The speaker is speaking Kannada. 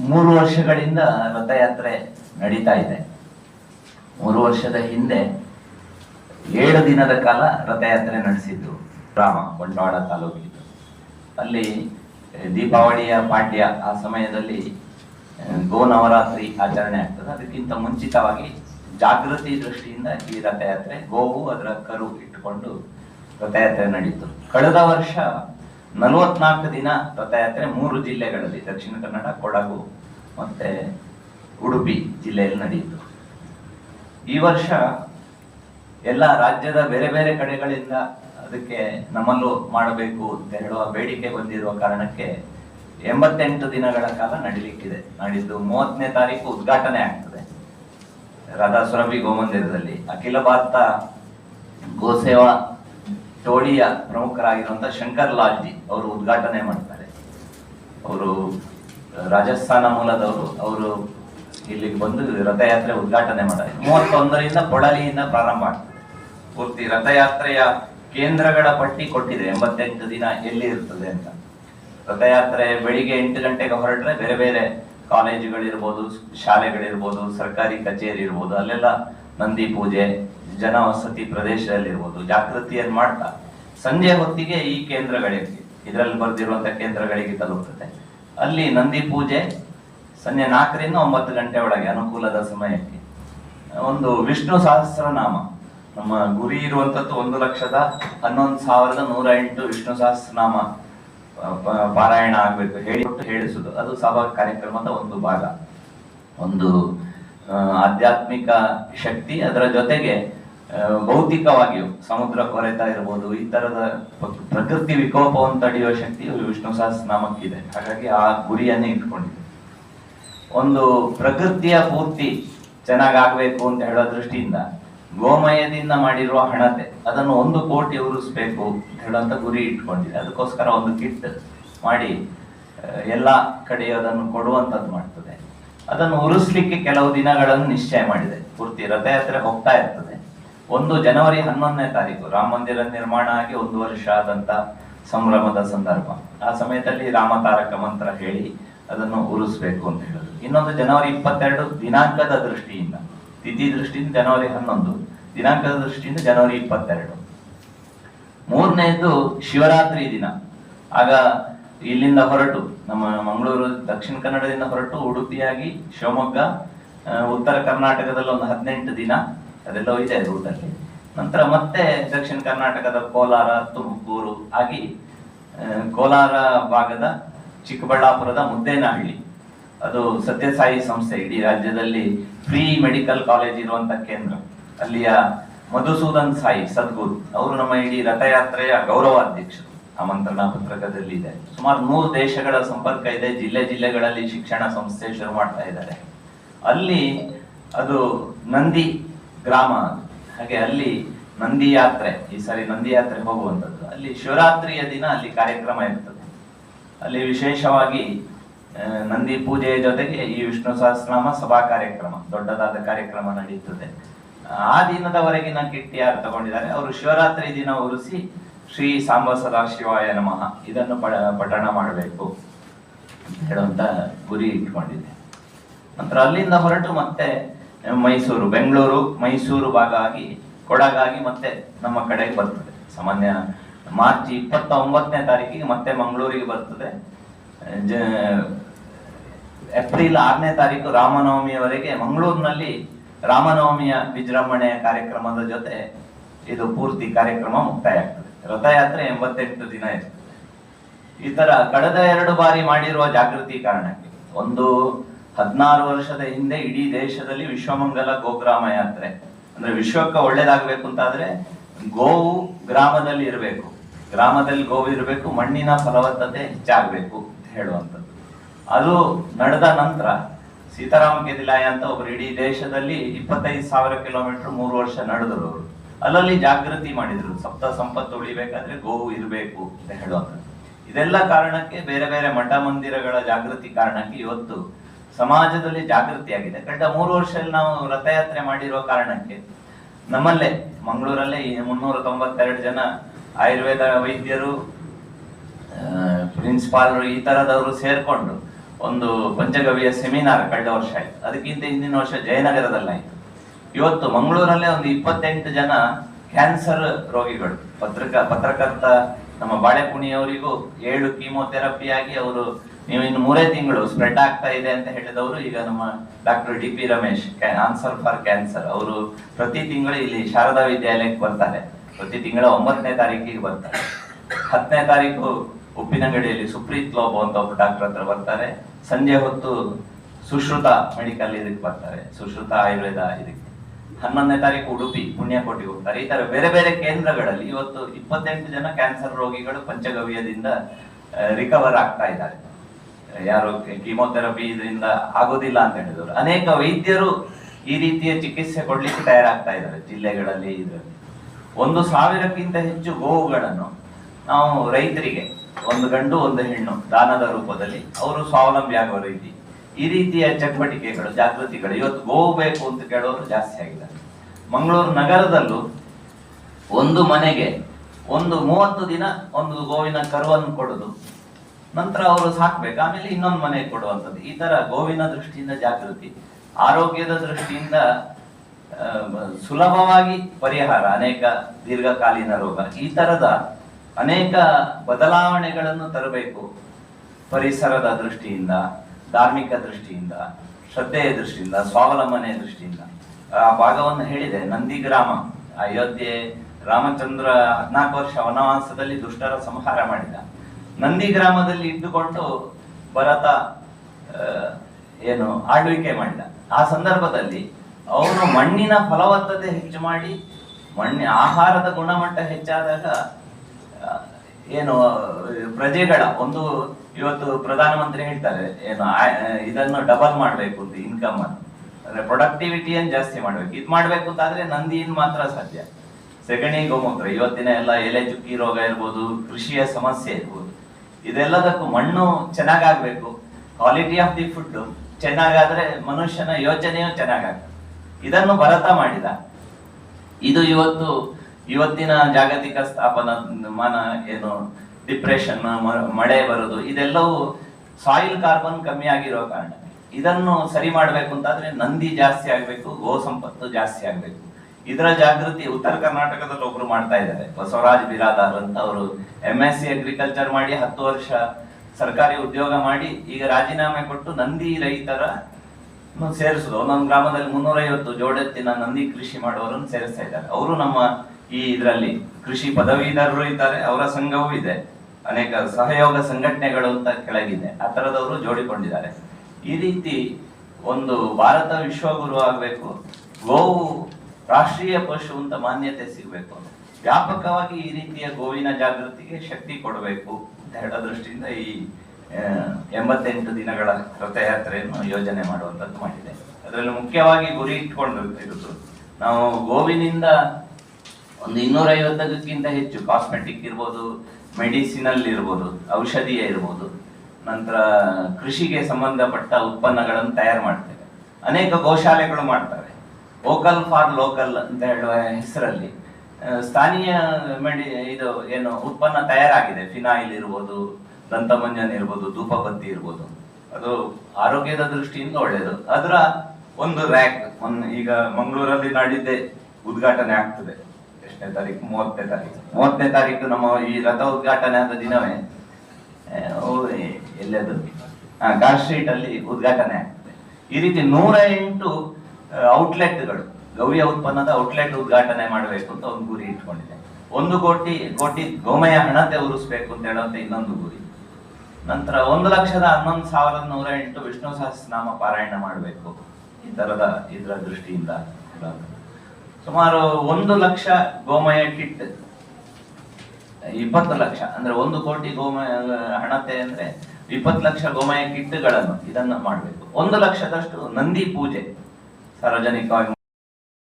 ಮೂರು ವರ್ಷಗಳಿಂದ ರಥಯಾತ್ರೆ ನಡೀತಾ ಇದೆ. ಮೂರು ವರ್ಷದ ಹಿಂದೆ ಏಳು ದಿನದ ಕಾಲ ರಥಯಾತ್ರೆ ನಡೆಸಿದ್ದು ಗ್ರಾಮ ಬಂಡವಾಳ ತಾಲೂಕಿದ್ದು ಅಲ್ಲಿ ದೀಪಾವಳಿಯ ಪಾಡ್ಯ ಆ ಸಮಯದಲ್ಲಿ ಗೋ ನವರಾತ್ರಿ ಆಚರಣೆ ಆಗ್ತದೆ. ಅದಕ್ಕಿಂತ ಮುಂಚಿತವಾಗಿ ಜಾಗೃತಿ ದೃಷ್ಟಿಯಿಂದ ಈ ರಥಯಾತ್ರೆ, ಗೋವು ಅದರ ಕರು ಇಟ್ಟುಕೊಂಡು ರಥಯಾತ್ರೆ ನಡೀತು. ಕಳೆದ ವರ್ಷ ನಲವತ್ನಾಲ್ಕು ದಿನ ರಥಯಾತ್ರೆ ಮೂರು ಜಿಲ್ಲೆಗಳಲ್ಲಿ, ದಕ್ಷಿಣ ಕನ್ನಡ, ಕೊಡಗು ಮತ್ತೆ ಉಡುಪಿ ಜಿಲ್ಲೆಯಲ್ಲಿ ನಡೆಯಿತು. ಈ ವರ್ಷ ಎಲ್ಲ ರಾಜ್ಯದ ಬೇರೆ ಬೇರೆ ಕಡೆಗಳಿಂದ ಅದಕ್ಕೆ ನಮ್ಮಲ್ಲೂ ಮಾಡಬೇಕು ಅಂತ ಹೇಳುವ ಬೇಡಿಕೆ ಬಂದಿರುವ ಕಾರಣಕ್ಕೆ ಎಂಬತ್ತೆಂಟು ದಿನಗಳ ಕಾಲ ನಡೀಲಿಕ್ಕಿದೆ. ನಾಡಿದ್ದು ಮೂವತ್ತನೇ ತಾರೀಕು ಉದ್ಘಾಟನೆ ಆಗ್ತದೆ. ರಾಧಾ ಸುರಭಿ ಗೋಮಂದಿರದಲ್ಲಿ. ಅಖಿಲ ಭಾರತ ಗೋಸೇವಾ ಟೋಳಿಯ ಪ್ರಮುಖರಾಗಿರುವಂಥ ಶಂಕರ್ ಲಾಲ್ಜಿ ಅವರು ಉದ್ಘಾಟನೆ ಮಾಡ್ತಾರೆ. ಅವರು ರಾಜಸ್ಥಾನ ಮೂಲದವರು ಅವರು ಇಲ್ಲಿಗೆ ಬಂದು ರಥಯಾತ್ರೆ ಉದ್ಘಾಟನೆ ಮಾಡ್ತಾರೆ. ಮೂವತ್ತೊಂದರಿಂದ ಕೊಡಲಿಯಿಂದ ಪ್ರಾರಂಭ ಆಗ್ತದೆ. ಪೂರ್ತಿ ರಥಯಾತ್ರೆಯ ಕೇಂದ್ರಗಳ ಪಟ್ಟಿ ಕೊಟ್ಟಿದೆ. ಎಂಬತ್ತೆಂಟು ದಿನ ಎಲ್ಲಿ ಇರ್ತದೆ ಅಂತ. ರಥಯಾತ್ರೆ ಬೆಳಿಗ್ಗೆ ಎಂಟು ಗಂಟೆಗೆ ಹೊರಟ್ರೆ ಬೇರೆ ಬೇರೆ ಕಾಲೇಜುಗಳಿರ್ಬೋದು, ಶಾಲೆಗಳಿರ್ಬೋದು, ಸರ್ಕಾರಿ ಕಚೇರಿ ಇರ್ಬೋದು, ಅಲ್ಲೆಲ್ಲ ನಂದಿ ಪೂಜೆ ಜನವಸತಿ ಪ್ರದೇಶದಲ್ಲಿರ್ಬೋದು ಜಾಗೃತಿಯನ್ನು ಮಾಡ್ತಾ. ಸಂಜೆ ಹೊತ್ತಿಗೆ ಈ ಕೇಂದ್ರಗಳಿಗೆ, ಇದರಲ್ಲಿ ಬರೆದಿರುವಂಥ ಕೇಂದ್ರಗಳಿಗೆ ತಲುಪುತ್ತದೆ ಅಲ್ಲಿ ನಂದಿ ಪೂಜೆ ಸಂಜೆ ನಾಲ್ಕರಿಂದ ಒಂಬತ್ತು ಗಂಟೆ ಒಳಗೆ ಅನುಕೂಲದ ಸಮಯಕ್ಕೆ. ಒಂದು ವಿಷ್ಣು ಸಹಸ್ರನಾಮ. ನಮ್ಮ ಗುರಿ ಇರುವಂಥದ್ದು ಒಂದು ಲಕ್ಷದ ಹನ್ನೊಂದು ಸಾವಿರದ ನೂರ ಎಂಟು ವಿಷ್ಣು ಸಹಸ್ರನಾಮ ಪಾರಾಯಣ ಆಗ್ಬೇಕು. ಹೇಳಿ ಹೇಳಿಸುದು. ಅದು ಸಭಾ ಕಾರ್ಯಕ್ರಮದ ಒಂದು ಭಾಗ. ಒಂದು ಆಧ್ಯಾತ್ಮಿಕ ಶಕ್ತಿ ಅದರ ಜೊತೆಗೆ ಭೌತಿಕವಾಗಿಯೂ ಸಮುದ್ರ ಕೊರೆತ ಇರ್ಬೋದು, ಈ ತರದ ಪ್ರಕೃತಿ ವಿಕೋಪವನ್ನು ತಡೆಯುವ ಶಕ್ತಿಯು ವಿಷ್ಣು ಸಹಸ್ರನಾಮಕ್ಕಿದೆ. ಹಾಗಾಗಿ ಆ ಗುರಿಯನ್ನೇ ಇಟ್ಕೊಂಡಿದೆ ಒಂದು ಪ್ರಕೃತಿಯ ಪೂರ್ತಿ ಚೆನ್ನಾಗಾಗಬೇಕು ಅಂತ ಹೇಳೋ ದೃಷ್ಟಿಯಿಂದ ಗೋಮಯದಿಂದ ಮಾಡಿರುವ ಹಣತೆ, ಅದನ್ನು ಒಂದು ಕೋಟಿ ಉರಿಸ್ಬೇಕು ಅಂತ ಹೇಳುವಂತ ಗುರಿ ಇಟ್ಕೊಂಡಿದೆ. ಅದಕ್ಕೋಸ್ಕರ ಒಂದು ಕಿಟ್ ಮಾಡಿ ಎಲ್ಲ ಎಲ್ಲಾ ಕಡೆ ಅದನ್ನು ಕೊಡುವಂತದ್ದು ಮಾಡ್ತದೆ. ಅದನ್ನು ಉರಿಸ್ಲಿಕ್ಕೆ ಕೆಲವು ದಿನಗಳನ್ನು ನಿಶ್ಚಯ ಮಾಡಿದೆ. ಪೂರ್ತಿ ರಥಯಾತ್ರೆ ಹೋಗ್ತಾ ಇರ್ತದೆ. ಒಂದು ಜನವರಿ ಹನ್ನೊಂದನೇ ತಾರೀಕು ರಾಮ ಮಂದಿರ ನಿರ್ಮಾಣ ಆಗಿ ಒಂದು ವರ್ಷ ಆದಂತ ಸಂಭ್ರಮದ ಸಂದರ್ಭ. ಆ ಸಮಯದಲ್ಲಿ ರಾಮ ತಾರಕ ಮಂತ್ರ ಹೇಳಿ ಅದನ್ನು ಉರಿಸ್ಬೇಕು ಅಂತ ಹೇಳುದು ಇನ್ನೊಂದು ಜನವರಿ ಇಪ್ಪತ್ತೆರಡು ದಿನಾಂಕದ ದೃಷ್ಟಿಯಿಂದ, ತಿಥಿ ದೃಷ್ಟಿಯಿಂದ ಜನವರಿ ಹನ್ನೊಂದು, ದಿನಾಂಕದ ದೃಷ್ಟಿಯಿಂದ ಜನವರಿ ಇಪ್ಪತ್ತೆರಡು. ಮೂರನೇದು ಶಿವರಾತ್ರಿ ದಿನ. ಆಗ ಇಲ್ಲಿಂದ ಹೊರಟು, ನಮ್ಮ ಮಂಗಳೂರು ದಕ್ಷಿಣ ಕನ್ನಡದಿಂದ ಹೊರಟು ಉಡುಪಿಯಾಗಿ ಶಿವಮೊಗ್ಗ ಉತ್ತರ ಕರ್ನಾಟಕದಲ್ಲಿ ಒಂದು ಹದಿನೆಂಟು ದಿನ ಅದೆಲ್ಲವೂ ಇದೆ ಊಟಕ್ಕೆ. ನಂತರ ಮತ್ತೆ ದಕ್ಷಿಣ ಕರ್ನಾಟಕದ ಕೋಲಾರ, ತುಮಕೂರು ಆಗಿ ಕೋಲಾರ ಭಾಗದ ಚಿಕ್ಕಬಳ್ಳಾಪುರದ ಮುದ್ದೇನಹಳ್ಳಿ. ಅದು ಸತ್ಯಸಾಯಿ ಸಂಸ್ಥೆ ಇಡೀ ರಾಜ್ಯದಲ್ಲಿ ಫ್ರೀ ಮೆಡಿಕಲ್ ಕಾಲೇಜ್ ಇರುವಂತ ಕೇಂದ್ರ. ಅಲ್ಲಿಯ ಮಧುಸೂದನ್ ಸಾಯಿ ಸದ್ಗುರು, ಅವರು ನಮ್ಮ ಇಡೀ ರಥಯಾತ್ರೆಯ ಗೌರವಾಧ್ಯಕ್ಷರು ಆಮಂತ್ರಣ ಪತ್ರಕದಲ್ಲಿ ಇದೆ. ಸುಮಾರು ನೂರು ದೇಶಗಳ ಸಂಪರ್ಕ ಇದೆ, ಜಿಲ್ಲೆ ಜಿಲ್ಲೆಗಳಲ್ಲಿ ಶಿಕ್ಷಣ ಸಂಸ್ಥೆ ಶುರು ಮಾಡ್ತಾ ಇದ್ದಾರೆ. ಅಲ್ಲಿ ಅದು ನಂದಿ ಗ್ರಾಮ ಅದು. ಹಾಗೆ ಅಲ್ಲಿ ನಂದಿ ಯಾತ್ರೆ, ಈ ಸಾರಿ ನಂದಿ ಯಾತ್ರೆ ಹೋಗುವಂಥದ್ದು. ಅಲ್ಲಿ ಶಿವರಾತ್ರಿಯ ದಿನ ಅಲ್ಲಿ ಕಾರ್ಯಕ್ರಮ ಇರ್ತದೆ. ಅಲ್ಲಿ ವಿಶೇಷವಾಗಿ ನಂದಿ ಪೂಜೆಯ ಜೊತೆಗೆ ಈ ವಿಷ್ಣು ಸಹಸ್ರನಾಮ ಸಭಾ ಕಾರ್ಯಕ್ರಮ, ದೊಡ್ಡದಾದ ಕಾರ್ಯಕ್ರಮ ನಡೆಯುತ್ತದೆ ಆ ದಿನದವರೆಗಿನ ಕಿಟ್ ಯಾರು ತಗೊಂಡಿದ್ದಾರೆ? ಅವರು ಶಿವರಾತ್ರಿ ದಿನ ಉರಿಸಿ ಶ್ರೀ ಸಾಂಬ ಸದಾಶಿವಾಯ ನಮಃ. ಇದನ್ನು ಪಡ, ಪಠಣ ಮಾಡಬೇಕು ಹೇಳುವಂತ ಗುರಿ ಇಟ್ಕೊಂಡಿದೆ ನಂತರ ಅಲ್ಲಿಂದ ಹೊರಟು ಮತ್ತೆ ಮೈಸೂರು, ಬೆಂಗಳೂರು, ಮೈಸೂರು ಭಾಗ ಆಗಿ ಕೊಡಗಾಗಿ ಮತ್ತೆ ನಮ್ಮ ಕಡೆಗೆ ಬರ್ತದೆ. ಸಾಮಾನ್ಯ ಮಾರ್ಚ್ ಇಪ್ಪತ್ತ ಒಂಬತ್ತನೇ ತಾರೀಕಿಗೆ ಮತ್ತೆ ಮಂಗಳೂರಿಗೆ ಬರ್ತದೆ. ಏಪ್ರಿಲ್ ಆರನೇ ತಾರೀಕು ರಾಮನವಮಿಯವರೆಗೆ ಮಂಗಳೂರಿನಲ್ಲಿ ರಾಮನವಮಿಯ ವಿಜೃಂಭಣೆಯ ಕಾರ್ಯಕ್ರಮದ ಜೊತೆ ಇದು ಪೂರ್ತಿ ಕಾರ್ಯಕ್ರಮ ಮುಕ್ತಾಯ ಆಗ್ತದೆ ರಥಯಾತ್ರೆ ಎಂಬತ್ತೆಂಟು ದಿನ ಇರ್ತದೆ. ಈ ತರ ಕಳೆದ ಎರಡು ಬಾರಿ ಮಾಡಿರುವ ಜಾಗೃತಿ ಕಾರಣಕ್ಕೆ ಒಂದು ಹದಿನಾರು ವರ್ಷದ ಹಿಂದೆ ಇಡೀ ದೇಶದಲ್ಲಿ ವಿಶ್ವಮಂಗಲ ಗೋಗ್ರಾಮ ಯಾತ್ರೆ. ಅಂದ್ರೆ ವಿಶ್ವಕ್ಕೆ ಒಳ್ಳೇದಾಗಬೇಕು ಅಂತಾದ್ರೆ ಗೋವು ಗ್ರಾಮದಲ್ಲಿ ಇರಬೇಕು. ಗ್ರಾಮದಲ್ಲಿ ಗೋವು ಇರಬೇಕು, ಮಣ್ಣಿನ ಫಲವತ್ತತೆ ಹೆಚ್ಚಾಗಬೇಕು ಅಂತ ಹೇಳುವಂಥದ್ದು. ಅದು ನಡೆದ ನಂತರ ಸೀತಾರಾಮ ಕೆದಿಲಾಯ ಅಂತ ಒಬ್ರು ಇಡೀ ದೇಶದಲ್ಲಿ ಇಪ್ಪತ್ತೈದು ಸಾವಿರ ಕಿಲೋಮೀಟರ್ ಮೂರು ವರ್ಷ ನಡೆದರು ಅವರು. ಅಲ್ಲಲ್ಲಿ ಜಾಗೃತಿ ಮಾಡಿದ್ರು. ಸಪ್ತ ಸಂಪತ್ತು ಉಳಿಬೇಕಾದ್ರೆ ಗೋವು ಇರಬೇಕು ಅಂತ ಹೇಳುವಂಥದ್ದು. ಇದೆಲ್ಲ ಕಾರಣಕ್ಕೆ ಬೇರೆ ಬೇರೆ ಮಠ ಮಂದಿರಗಳ ಜಾಗೃತಿ ಕಾರಣಕ್ಕೆ ಇವತ್ತು ಸಮಾಜದಲ್ಲಿ ಜಾಗೃತಿ ಆಗಿದೆ ಕಳೆದ ಮೂರು ವರ್ಷದಲ್ಲಿ ನಾವು ರಥಯಾತ್ರೆ ಮಾಡಿರುವ ಕಾರಣಕ್ಕೆ ನಮ್ಮಲ್ಲೇ, ಮಂಗಳೂರಲ್ಲೇ ಮುನ್ನೂರ ತೊಂಬತ್ತೆರಡು ಜನ ಆಯುರ್ವೇದ ವೈದ್ಯರು ಪ್ರಿನ್ಸಿಪಾಲ್ರು ಈ ತರದವರು ಸೇರ್ಕೊಂಡು ಒಂದು ಪಂಚಗವಿಯ ಸೆಮಿನಾರ್ ಕಳೆದ ವರ್ಷ ಆಯ್ತು. ಅದಕ್ಕಿಂತ ಹಿಂದಿನ ವರ್ಷ ಜಯನಗರದಲ್ಲಾಯ್ತು ಇವತ್ತು ಮಂಗಳೂರಲ್ಲೇ ಒಂದು ಇಪ್ಪತ್ತೆಂಟು ಜನ ಕ್ಯಾನ್ಸರ್ ರೋಗಿಗಳು. ಪತ್ರಕ ಪತ್ರಕರ್ತ ನಮ್ಮ ಬಾಳೆಪುಣಿಯವರಿಗೂ ಏಳು ಕೀಮೋಥೆರಪಿ ಆಗಿ ಅವರು ನೀವು ಇನ್ನು ಮೂರೇ ತಿಂಗಳು ಸ್ಪ್ರೆಡ್ ಆಗ್ತಾ ಇದೆ ಅಂತ ಹೇಳಿದವರು ಈಗ ನಮ್ಮ doctor D P Ramesh answer for cancer ಅವರು ಪ್ರತಿ ತಿಂಗಳು ಇಲ್ಲಿ ಶಾರದಾ ವಿದ್ಯಾಲಯಕ್ಕೆ ಬರ್ತಾರೆ. ಪ್ರತಿ ತಿಂಗಳ ಒಂಬತ್ತನೇ ತಾರೀಕಿಗೆ ಬರ್ತಾರೆ. ಹತ್ತನೇ ತಾರೀಕು ಉಪ್ಪಿನಂಗಡಿಯಲ್ಲಿ ಸುಪ್ರೀತ್ ಲೋಬೋ ಅಂತ ಒಬ್ಬ ಡಾಕ್ಟರ್ ಹತ್ರ ಬರ್ತಾರೆ. ಸಂಜೆ ಹೊತ್ತು ಸುಶ್ರುತ ಮೆಡಿಕಲ್ ಇದಕ್ಕೆ ಬರ್ತಾರೆ. ಸುಶ್ರುತ ಆಯುರ್ವೇದ ಇದಕ್ಕೆ. ಹನ್ನೊಂದನೇ ತಾರೀಕು ಉಡುಪಿ, ಪುಣ್ಯಕೋಟಿಗೆ ಹೋಗ್ತಾರೆ. ಈ ತರ ಬೇರೆ ಬೇರೆ ಕೇಂದ್ರಗಳಲ್ಲಿ ಇವತ್ತು ಇಪ್ಪತ್ತೆಂಟು ಜನ ಕ್ಯಾನ್ಸರ್ ರೋಗಿಗಳು ಪಂಚಗವ್ಯದಿಂದ ರಿಕವರ್ ಆಗ್ತಾ ಇದ್ದಾರೆ. ಯಾರು ಕೀಮೋಥೆರಪಿ ಇದರಿಂದ ಆಗೋದಿಲ್ಲ ಅಂತ ಹೇಳಿದವರು. ಅನೇಕ ವೈದ್ಯರು ಈ ರೀತಿಯ ಚಿಕಿತ್ಸೆ ಕೊಡ್ಲಿಕ್ಕೆ ತಯಾರಾಗ್ತಾ ಇದ್ದಾರೆ ಜಿಲ್ಲೆಗಳಲ್ಲಿ ಇದರಲ್ಲಿ. ಒಂದು ಸಾವಿರಕ್ಕಿಂತ ಹೆಚ್ಚು ಗೋವುಗಳನ್ನು ನಾವು ರೈತರಿಗೆ, ಒಂದು ಗಂಡು, ಒಂದು ಹೆಣ್ಣು ದಾನದ ರೂಪದಲ್ಲಿ ಅವರು ಸ್ವಾವಲಂಬಿ ಆಗುವ ರೀತಿ ಈ ರೀತಿಯ ಚಟುವಟಿಕೆಗಳು, ಜಾಗೃತಿಗಳು ಇವತ್ತು ಗೋವು ಬೇಕು ಅಂತ ಕೇಳೋರು ಜಾಸ್ತಿ ಆಗಿದ್ದಾರೆ. ಮಂಗಳೂರು ನಗರದಲ್ಲೂ ಒಂದು ಮನೆಗೆ ಒಂದು ಮೂವತ್ತು ದಿನ ಒಂದು ಗೋವಿನ ಕರುವನ್ನು ಕೊಡುದು ನಂತರ ಅವರು ಸಾಕ್ಬೇಕು. ಆಮೇಲೆ ಇನ್ನೊಂದು ಮನೆ ಕೊಡುವಂಥದ್ದು. ಈ ತರ ಗೋವಿನ ದೃಷ್ಟಿಯಿಂದ ಜಾಗೃತಿ. ಆರೋಗ್ಯದ ದೃಷ್ಟಿಯಿಂದ ಸುಲಭವಾಗಿ ಪರಿಹಾರ, ಅನೇಕ ದೀರ್ಘಕಾಲೀನ ರೋಗ. ಈ ತರದ ಅನೇಕ ಬದಲಾವಣೆಗಳನ್ನು ತರಬೇಕು. ಪರಿಸರದ ದೃಷ್ಟಿಯಿಂದ, ಧಾರ್ಮಿಕ ದೃಷ್ಟಿಯಿಂದ, ಶ್ರದ್ಧೆಯ ದೃಷ್ಟಿಯಿಂದ, ಸ್ವಾವಲಂಬನೆಯ ದೃಷ್ಟಿಯಿಂದ. ಆ ಭಾಗವನ್ನು ಹೇಳಿದೆ. ನಂದಿಗ್ರಾಮ ಅಯೋಧ್ಯೆ, ರಾಮಚಂದ್ರ ಹದಿನಾಲ್ಕು ವರ್ಷ ವನವಾಸದಲ್ಲಿ ದುಷ್ಟರ ಸಂಹಾರ ಮಾಡಿದ. ನಂದಿ ಗ್ರಾಮದಲ್ಲಿ ಇದ್ದುಕೊಂಡು ಭರತ ಏನು ಆಳ್ವಿಕೆ ಮಾಡಿದ. ಆ ಸಂದರ್ಭದಲ್ಲಿ ಅವನು ಮಣ್ಣಿನ ಫಲವತ್ತತೆ ಹೆಚ್ಚು ಮಾಡಿ ಮಣ್ಣಿನ ಆಹಾರದ ಗುಣಮಟ್ಟ ಹೆಚ್ಚಾದಾಗ ಏನು, ಪ್ರಜೆಗಳ, ಒಂದು ಇವತ್ತು ಪ್ರಧಾನಮಂತ್ರಿ ಹೇಳ್ತಾರೆ, ಏನು ಇದನ್ನು ಡಬಲ್ ಮಾಡಬೇಕು ಅಂತ ಇನ್ಕಮ್ ಅನ್ನು. ಅಂದ್ರೆ ಪ್ರೊಡಕ್ಟಿವಿಟಿಯನ್ನು ಜಾಸ್ತಿ ಮಾಡ್ಬೇಕು. ಇದು ಮಾಡ್ಬೇಕು ಅಂತಾದ್ರೆ ನಂದಿಯಿಂದ ಮಾತ್ರ ಸಾಧ್ಯ. ಸೆಗಣಿ, ಗೋಮೂತ್ರ, ಇವತ್ತಿನ ಎಲ್ಲ ಎಲೆ, ಚುಕ್ಕಿ ರೋಗ ಇರ್ಬೋದು, ಕೃಷಿಯ ಸಮಸ್ಯೆ ಇರ್ಬೋದು. ಇದೆಲ್ಲದಕ್ಕೂ ಮಣ್ಣು ಚೆನ್ನಾಗಾಗ್ಬೇಕು. ಕ್ವಾಲಿಟಿ ಆಫ್ ದಿ ಫುಡ್ ಚೆನ್ನಾಗಾದ್ರೆ ಮನುಷ್ಯನ ಯೋಚನೆಯೂ ಚೆನ್ನಾಗಾಗ್ತದೆ. ಇದನ್ನು ಭರತ ಮಾಡಿದ. ಇದು ಇವತ್ತು, ಇವತ್ತಿನ ಜಾಗತಿಕ ಸ್ಥಾಪನ ಮಾನ ಏನು ಡಿಪ್ರೆಷನ್ ಮಳೆ ಬರೋದು, ಇದೆಲ್ಲವೂ ಸಾಯಿಲ್ ಕಾರ್ಬನ್ ಕಮ್ಮಿ ಆಗಿರೋ ಕಾರಣ ಇದನ್ನು ಸರಿ ಮಾಡಬೇಕು ಅಂತಾದ್ರೆ ನಂದಿ ಜಾಸ್ತಿ ಆಗ್ಬೇಕು ಗೋ ಸಂಪತ್ತು ಜಾಸ್ತಿ ಆಗ್ಬೇಕು. ಇದರ ಜಾಗೃತಿ ಉತ್ತರ ಕರ್ನಾಟಕದಲ್ಲಿ ಒಬ್ರು ಮಾಡ್ತಾ ಇದ್ದಾರೆ. ಬಸವರಾಜ್ ಬಿರಾದಾರ್ ಅಂತ ಅವರು ಎಂ ಎಸ್ ಸಿ ಅಗ್ರಿಕಲ್ಚರ್ ಮಾಡಿ ಹತ್ತು ವರ್ಷ ಸರ್ಕಾರಿ ಉದ್ಯೋಗ ಮಾಡಿ ಈಗ ರಾಜೀನಾಮೆ ಕೊಟ್ಟು ನಂದಿ ರೈತರ ಸೇರಿಸೋದು. ಒಂದೊಂದು ಗ್ರಾಮದಲ್ಲಿ ಮುನ್ನೂರೈವತ್ತು ಜೋಡೆತ್ತಿನ ನಂದಿ ಕೃಷಿ ಮಾಡುವವರನ್ನು ಸೇರಿಸ್ತಾ ಇದ್ದಾರೆ. ಅವರು ನಮ್ಮ ಈ ಇದರಲ್ಲಿ ಕೃಷಿ ಪದವೀಧರರು ಇದ್ದಾರೆ. ಅವರ ಸಂಘವೂ ಇದೆ. ಅನೇಕ ಸಹಯೋಗ ಸಂಘಟನೆಗಳು ಅಂತ ಕೆಳಗಿದೆ. ಆ ತರದವರು ಜೋಡಿಕೊಂಡಿದ್ದಾರೆ. ಈ ರೀತಿ ಒಂದು ಭಾರತ ವಿಶ್ವಗುರು ಆಗಬೇಕು. ಗೋವು ರಾಷ್ಟ್ರೀಯ ಪಶು ಅಂತ ಮಾನ್ಯತೆ ಸಿಗಬೇಕು. ವ್ಯಾಪಕವಾಗಿ ಈ ರೀತಿಯ ಗೋವಿನ ಜಾಗೃತಿಗೆ ಶಕ್ತಿ ಕೊಡಬೇಕು ಅಂತ ದೃಷ್ಟಿಯಿಂದ ಈ ಎಂಬತ್ತೆಂಟು ದಿನಗಳ ರಥಯಾತ್ರೆಯನ್ನು ಯೋಜನೆ ಮಾಡುವಂಥದ್ದು ಮಾಡಿದೆ. ಅದರಲ್ಲಿ ಮುಖ್ಯವಾಗಿ ಗುರಿ ಇಟ್ಕೊಂಡು ಇರುವುದು ನಾವು ಗೋವಿನಿಂದ ಒಂದು ಇನ್ನೂರೈವತ್ತಕ್ಕಿಂತ ಹೆಚ್ಚು ಕಾಸ್ಮೆಟಿಕ್ ಇರ್ಬೋದು, ಮೆಡಿಸಿನಲ್ ಇರ್ಬೋದು, ಔಷಧೀಯ ಇರ್ಬೋದು, ನಂತರ ಕೃಷಿಗೆ ಸಂಬಂಧಪಟ್ಟ ಉತ್ಪನ್ನಗಳನ್ನು ತಯಾರು ಮಾಡ್ತೇವೆ. ಅನೇಕ ಗೋಶಾಲೆಗಳು ಮಾಡ್ತಾರೆ ವೋಕಲ್ ಫಾರ್ ಲೋಕಲ್ ಅಂತ ಹೇಳುವ ಹೆಸರಲ್ಲಿ ಆ, ಸ್ಥಾನೀಯ ಮೆಡಿ ಇದು ಏನು ಉತ್ಪನ್ನ ತಯಾರಾಗಿದೆ. ಫಿನಾಯಿಲ್ ಇರ್ಬೋದು ದಂತಮಂಜನ್ ಇರ್ಬೋದು ಧೂಪಬತ್ತಿ ಇರ್ಬೋದು. ಅದು ಆರೋಗ್ಯದ ದೃಷ್ಟಿಯಿಂದ ಒಳ್ಳೆಯದು. ಅದರ ಒಂದು ರ್ಯಾಕ್ ಒಂದು ಈಗ ಮಂಗಳೂರಲ್ಲಿ ನಾಡಿದ್ದೆ ಉದ್ಘಾಟನೆ ಆಗ್ತದೆ. ಎಷ್ಟನೇ ತಾರೀಕು? ಮೂವತ್ತನೇ ತಾರೀಕು. ಮೂವತ್ತನೇ ತಾರೀಕು ನಮ್ಮ ಈ ರಥ ಉದ್ಘಾಟನೆ ಆದ ದಿನವೇ ಆ, ಎಲ್ಲದು ಹಾ ಗಾರ್ ಸ್ಟ್ರೀಟ್ ಅಲ್ಲಿ ಉದ್ಘಾಟನೆ ಆಗ್ತದೆ. ಈ ರೀತಿ ನೂರ ಎಂಟು ಔಟ್ಲೆಟ್ಗಳು ಗೌರಿಯ ಉತ್ಪನ್ನದ ಔಟ್ಲೆಟ್ ಉದ್ಘಾಟನೆ ಮಾಡಬೇಕು ಅಂತ ಒಂದು ಗುರಿ ಇಟ್ಕೊಂಡಿದೆ. ಒಂದು ಕೋಟಿ ಕೋಟಿ ಗೋಮಯ ಹಣತೆ ಉರಿಸ್ಬೇಕು ಅಂತ ಹೇಳುವಂತ ಇನ್ನೊಂದು ಗುರಿ. ನಂತರ ಒಂದು ಲಕ್ಷದ ಹನ್ನೊಂದು ಸಾವಿರದ ನೂರ ಎಂಟು ವಿಷ್ಣು ಸಹಸ್ರನಾಮ ಪಾರಾಯಣ ಮಾಡಬೇಕು. ಈ ತರದ ಇದರ ದೃಷ್ಟಿಯಿಂದ ಸುಮಾರು ಒಂದು ಲಕ್ಷ ಗೋಮಯ ಕಿಟ್, ಇಪ್ಪತ್ತು ಲಕ್ಷ, ಅಂದ್ರೆ ಒಂದು ಕೋಟಿ ಗೋಮಯ, ಹಣತೆ ಅಂದ್ರೆ ಇಪ್ಪತ್ತು ಲಕ್ಷ ಗೋಮಯ ಕಿಟ್ಗಳನ್ನು ಇದನ್ನ ಮಾಡಬೇಕು. ಒಂದು ಲಕ್ಷದಷ್ಟು ನಂದಿ ಪೂಜೆ. তারা জানি কয়